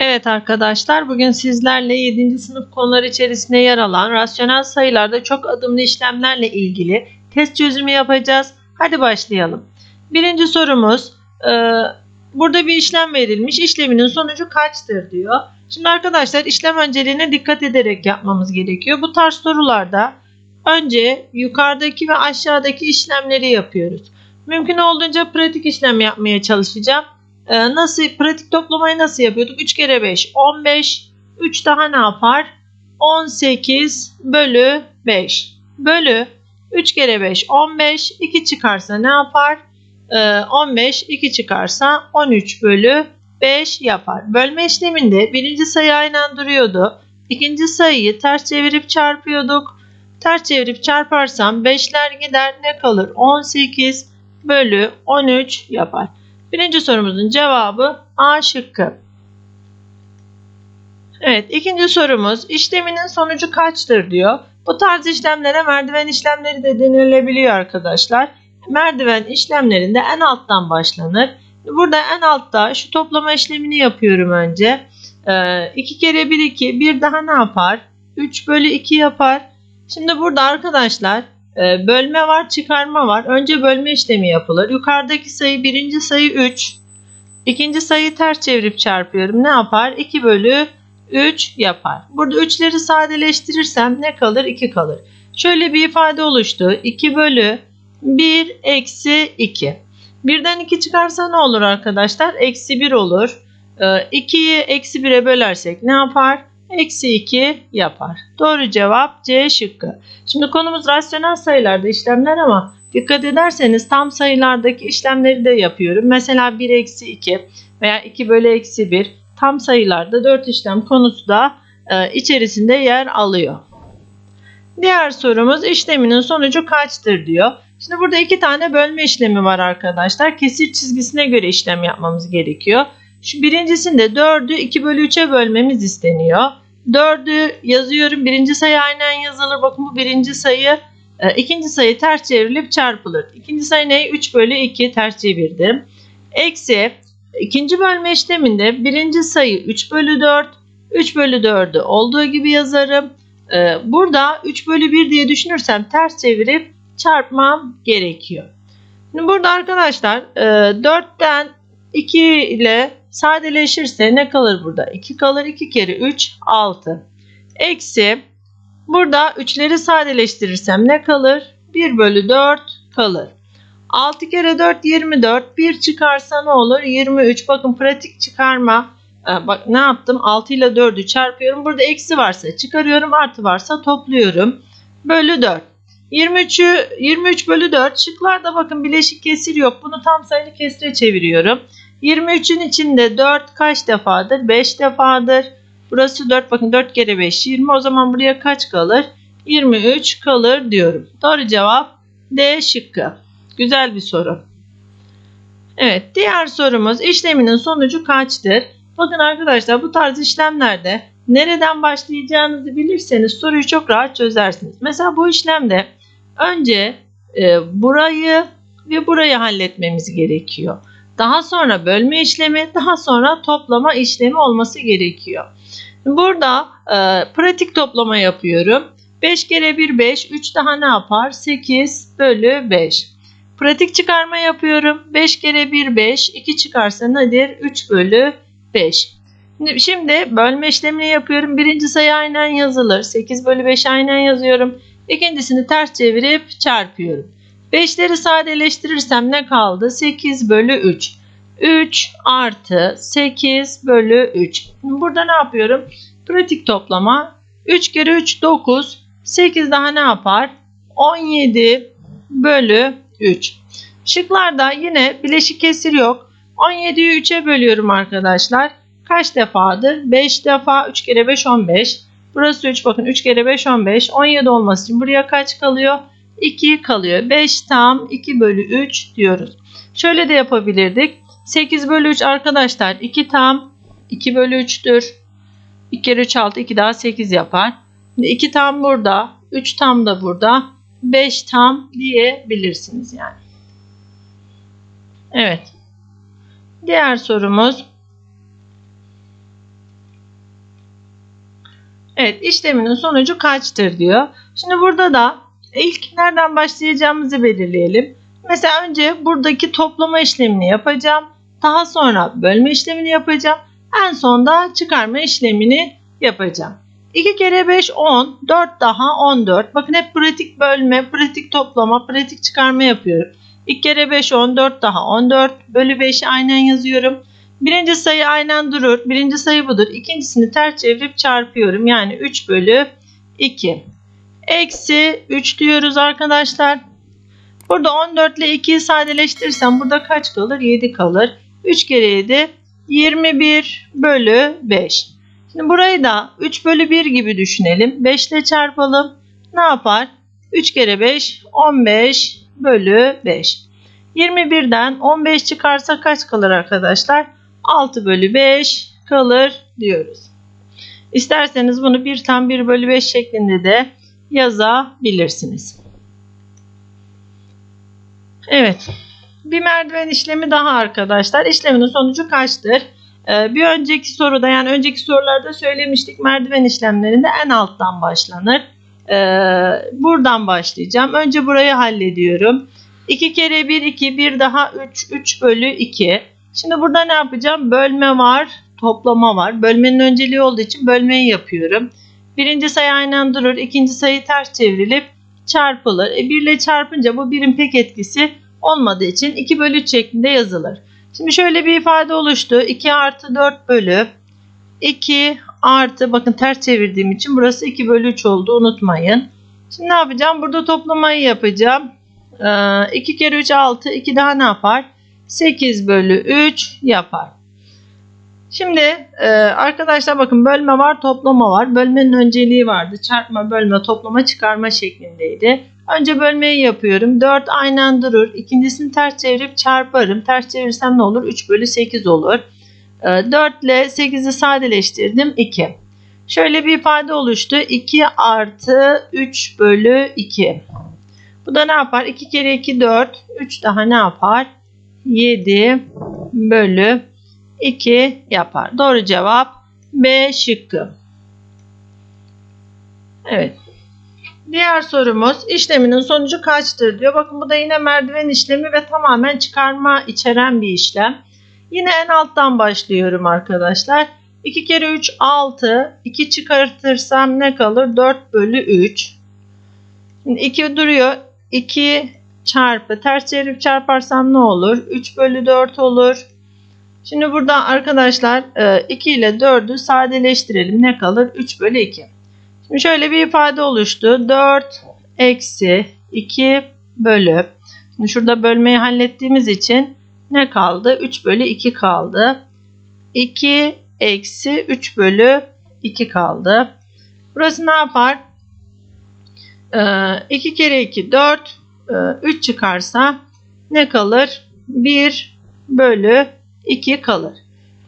Evet arkadaşlar bugün sizlerle 7. sınıf konuları içerisinde yer alan rasyonel sayılarda çok adımlı işlemlerle ilgili test çözümü yapacağız. Hadi başlayalım. Birinci sorumuz e, burada bir işlem verilmiş işleminin sonucu kaçtır diyor. Şimdi arkadaşlar işlem önceliğine dikkat ederek yapmamız gerekiyor. Bu tarz sorularda önce yukarıdaki ve aşağıdaki işlemleri yapıyoruz. Mümkün olduğunca pratik işlem yapmaya çalışacağım. Ee, nasıl pratik toplamayı nasıl yapıyorduk? 3 kere 5 15. 3 daha ne yapar? 18 bölü 5 bölü 3 kere 5 15 2 çıkarsa ne yapar? Ee, 15 2 çıkarsa 13 bölü 5 yapar. Bölme işleminde birinci sayı aynen duruyordu. İkinci sayıyı ters çevirip çarpıyorduk. Ters çevirip çarparsam 5'ler gider ne kalır? 18 bölü 13 yapar. Birinci sorumuzun cevabı A şıkkı. Evet ikinci sorumuz işleminin sonucu kaçtır diyor. Bu tarz işlemlere merdiven işlemleri de denilebiliyor arkadaşlar. Merdiven işlemlerinde en alttan başlanır. Burada en altta şu toplama işlemini yapıyorum önce. 2 kere 1 2 bir daha ne yapar? 3 bölü 2 yapar. Şimdi burada arkadaşlar ee, bölme var, çıkarma var. Önce bölme işlemi yapılır. Yukarıdaki sayı birinci sayı 3. İkinci sayıyı ters çevirip çarpıyorum. Ne yapar? 2 bölü 3 yapar. Burada 3'leri sadeleştirirsem ne kalır? 2 kalır. Şöyle bir ifade oluştu. 2 bölü 1 eksi 2. Birden 2 çıkarsa ne olur arkadaşlar? Eksi 1 olur. 2'yi ee, eksi 1'e bölersek ne yapar? Eksi 2 yapar. Doğru cevap C şıkkı. Şimdi konumuz rasyonel sayılarda işlemler ama dikkat ederseniz tam sayılardaki işlemleri de yapıyorum. Mesela 1 eksi 2 veya 2 bölü eksi 1 tam sayılarda 4 işlem konusu da e, içerisinde yer alıyor. Diğer sorumuz işleminin sonucu kaçtır diyor. Şimdi burada iki tane bölme işlemi var arkadaşlar. Kesir çizgisine göre işlem yapmamız gerekiyor. Şu birincisinde 4'ü 2 bölü 3'e bölmemiz isteniyor. 4'ü yazıyorum. Birinci sayı aynen yazılır. Bakın bu birinci sayı. E, ikinci sayı ters çevrilip çarpılır. İkinci sayı ne? 3 bölü 2 ters çevirdim. Eksi ikinci bölme işleminde birinci sayı 3 bölü 4. 3 bölü 4'ü olduğu gibi yazarım. E, burada 3 bölü 1 diye düşünürsem ters çevirip çarpmam gerekiyor. Şimdi burada arkadaşlar 4'ten e, 2 ile sadeleşirse ne kalır burada? 2 kalır. 2 kere 3 6. Eksi burada 3'leri sadeleştirirsem ne kalır? 1 bölü 4 kalır. 6 kere 4 24. 1 çıkarsa ne olur? 23. Bakın pratik çıkarma. Ee, bak ne yaptım? 6 ile 4'ü çarpıyorum. Burada eksi varsa çıkarıyorum. Artı varsa topluyorum. Bölü 4. 23'ü 23 bölü 4 şıklarda bakın bileşik kesir yok. Bunu tam sayılı kesire çeviriyorum. 23'ün içinde 4 kaç defadır? 5 defadır. Burası 4 bakın 4 kere 5 20 o zaman buraya kaç kalır? 23 kalır diyorum. Doğru cevap D şıkkı. Güzel bir soru. Evet diğer sorumuz işleminin sonucu kaçtır? Bakın arkadaşlar bu tarz işlemlerde nereden başlayacağınızı bilirseniz soruyu çok rahat çözersiniz. Mesela bu işlemde önce e, burayı ve burayı halletmemiz gerekiyor. Daha sonra bölme işlemi, daha sonra toplama işlemi olması gerekiyor. Burada e, pratik toplama yapıyorum. 5 kere 1 5, 3 daha ne yapar? 8 bölü 5. Pratik çıkarma yapıyorum. 5 kere 1 5, 2 çıkarsa nedir? 3 bölü 5. Şimdi bölme işlemini yapıyorum. Birinci sayı aynen yazılır. 8 bölü 5 aynen yazıyorum. İkincisini ters çevirip çarpıyorum. 5'leri sadeleştirirsem ne kaldı? 8 bölü 3. 3 artı 8 bölü 3. Burada ne yapıyorum? Pratik toplama. 3 kere 3 9. 8 daha ne yapar? 17 bölü 3. Şıklarda yine bileşik kesir yok. 17'yi 3'e bölüyorum arkadaşlar. Kaç defadır? 5 defa 3 kere 5 15. Burası 3 bakın 3 kere 5 15. 17 olması için buraya kaç kalıyor? 2 kalıyor. 5 tam 2 bölü 3 diyoruz. Şöyle de yapabilirdik. 8 bölü 3 arkadaşlar 2 tam 2 bölü 3'tür. 2 kere 3 6 2 daha 8 yapar. 2 tam burada 3 tam da burada 5 tam diyebilirsiniz yani. Evet. Diğer sorumuz Evet işleminin sonucu kaçtır diyor. Şimdi burada da ilk nereden başlayacağımızı belirleyelim. Mesela önce buradaki toplama işlemini yapacağım. Daha sonra bölme işlemini yapacağım. En sonda çıkarma işlemini yapacağım. 2 kere 5 10, 4 daha 14. Bakın hep pratik bölme, pratik toplama, pratik çıkarma yapıyorum. 2 kere 5 10, 4 daha 14. Bölü 5'i aynen yazıyorum. Birinci sayı aynen durur. Birinci sayı budur. İkincisini ters çevirip çarpıyorum. Yani 3 bölü 2. Eksi 3 diyoruz arkadaşlar. Burada 14 ile 2'yi sadeleştirirsem burada kaç kalır? 7 kalır. 3 kere 7 21 bölü 5. Şimdi burayı da 3 bölü 1 gibi düşünelim. 5 ile çarpalım. Ne yapar? 3 kere 5 15 bölü 5. 21'den 15 çıkarsa kaç kalır arkadaşlar? 6 bölü 5 kalır diyoruz. İsterseniz bunu 1 tam 1 bölü 5 şeklinde de yazabilirsiniz. Evet. Bir merdiven işlemi daha arkadaşlar. İşleminin sonucu kaçtır? Ee, bir önceki soruda yani önceki sorularda söylemiştik merdiven işlemlerinde en alttan başlanır. Ee, buradan başlayacağım. Önce burayı hallediyorum. 2 kere 1 2 1 daha 3 3 bölü 2. Şimdi burada ne yapacağım? Bölme var, toplama var. Bölmenin önceliği olduğu için bölmeyi yapıyorum. Birinci sayı aynen durur. ikinci sayı ters çevrilip çarpılır. E, 1 ile çarpınca bu birin pek etkisi olmadığı için 2 bölü 3 şeklinde yazılır. Şimdi şöyle bir ifade oluştu. 2 artı 4 bölü 2 artı bakın ters çevirdiğim için burası 2 bölü 3 oldu unutmayın. Şimdi ne yapacağım? Burada toplamayı yapacağım. Ee, 2 kere 3 6 2 daha ne yapar? 8 bölü 3 yapar. Şimdi e, arkadaşlar bakın bölme var toplama var. Bölmenin önceliği vardı. Çarpma bölme toplama çıkarma şeklindeydi. Önce bölmeyi yapıyorum. 4 aynen durur. İkincisini ters çevirip çarparım. Ters çevirsem ne olur? 3 bölü 8 olur. 4 ile 8'i sadeleştirdim. 2. Şöyle bir ifade oluştu. 2 artı 3 bölü 2. Bu da ne yapar? 2 kere 2 4. 3 daha ne yapar? 7 bölü 2 yapar. Doğru cevap B şıkkı. Evet. Diğer sorumuz işleminin sonucu kaçtır diyor. Bakın bu da yine merdiven işlemi ve tamamen çıkarma içeren bir işlem. Yine en alttan başlıyorum arkadaşlar. 2 kere 3 6. 2 çıkartırsam ne kalır? 4 bölü 3. Şimdi 2 duruyor. 2 çarpı ters çevirip çarparsam ne olur? 3 bölü 4 olur. Şimdi burada arkadaşlar 2 ile 4'ü sadeleştirelim. Ne kalır? 3 bölü 2. Şimdi şöyle bir ifade oluştu. 4 eksi 2 bölü. Şimdi şurada bölmeyi hallettiğimiz için ne kaldı? 3 bölü 2 kaldı. 2 eksi 3 bölü 2 kaldı. Burası ne yapar? 2 kere 2 4. 3 çıkarsa ne kalır? 1 bölü 2 kalır.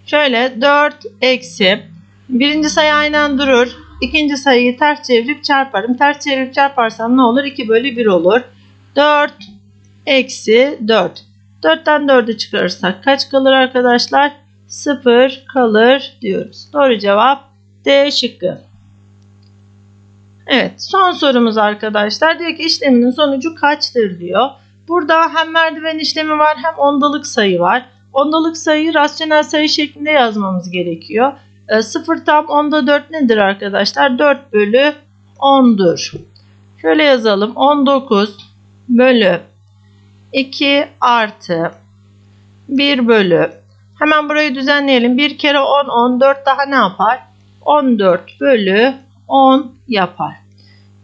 Şöyle 4 eksi birinci sayı aynen durur. İkinci sayıyı ters çevirip çarparım. Ters çevirip çarparsam ne olur? 2 bölü 1 olur. 4 eksi 4. 4'ten 4'ü çıkarırsak kaç kalır arkadaşlar? 0 kalır diyoruz. Doğru cevap D şıkkı. Evet son sorumuz arkadaşlar. Diyor ki işleminin sonucu kaçtır diyor. Burada hem merdiven işlemi var hem ondalık sayı var. Ondalık sayıyı rasyonel sayı şeklinde yazmamız gerekiyor. E, 0 tam onda 4 nedir arkadaşlar? 4 bölü 10'dur. Şöyle yazalım. 19 bölü 2 artı 1 bölü. Hemen burayı düzenleyelim. 1 kere 10 14 daha ne yapar? 14 bölü 10 yapar.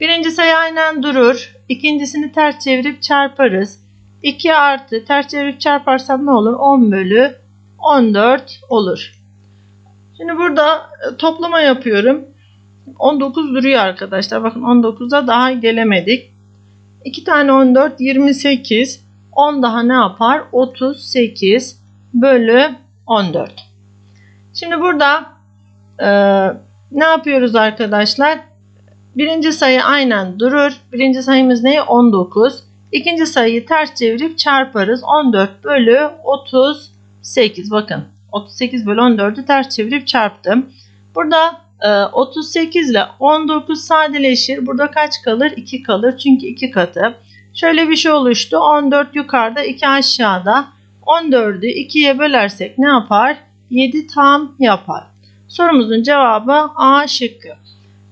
Birinci sayı aynen durur. İkincisini ters çevirip çarparız. 2 artı ters çevirip çarparsam ne olur? 10 bölü 14 olur. Şimdi burada e, toplama yapıyorum. 19 duruyor arkadaşlar. Bakın 19'a daha gelemedik. 2 tane 14 28. 10 daha ne yapar? 38 bölü 14. Şimdi burada e, ne yapıyoruz arkadaşlar? Birinci sayı aynen durur. Birinci sayımız ne? 19. İkinci sayıyı ters çevirip çarparız. 14 bölü 38. Bakın 38 bölü 14'ü ters çevirip çarptım. Burada Ee, 38 ile 19 sadeleşir. Burada kaç kalır? 2 kalır. Çünkü 2 katı. Şöyle bir şey oluştu. 14 yukarıda 2 aşağıda. 14'ü 2'ye bölersek ne yapar? 7 tam yapar. Sorumuzun cevabı A şıkkı.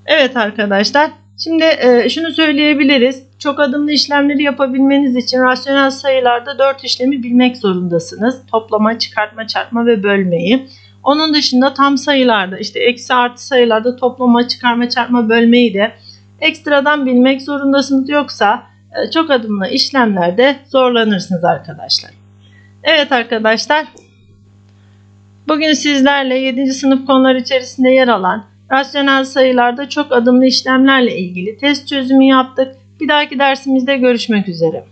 Evet arkadaşlar. Şimdi e, şunu söyleyebiliriz. Çok adımlı işlemleri yapabilmeniz için rasyonel sayılarda 4 işlemi bilmek zorundasınız. Toplama, çıkartma, çarpma ve bölmeyi. Onun dışında tam sayılarda işte eksi artı sayılarda toplama, çıkarma, çarpma, bölmeyi de ekstradan bilmek zorundasınız. Yoksa e, çok adımlı işlemlerde zorlanırsınız arkadaşlar. Evet arkadaşlar. Bugün sizlerle 7. sınıf konuları içerisinde yer alan rasyonel sayılarda çok adımlı işlemlerle ilgili test çözümü yaptık. Bir dahaki dersimizde görüşmek üzere.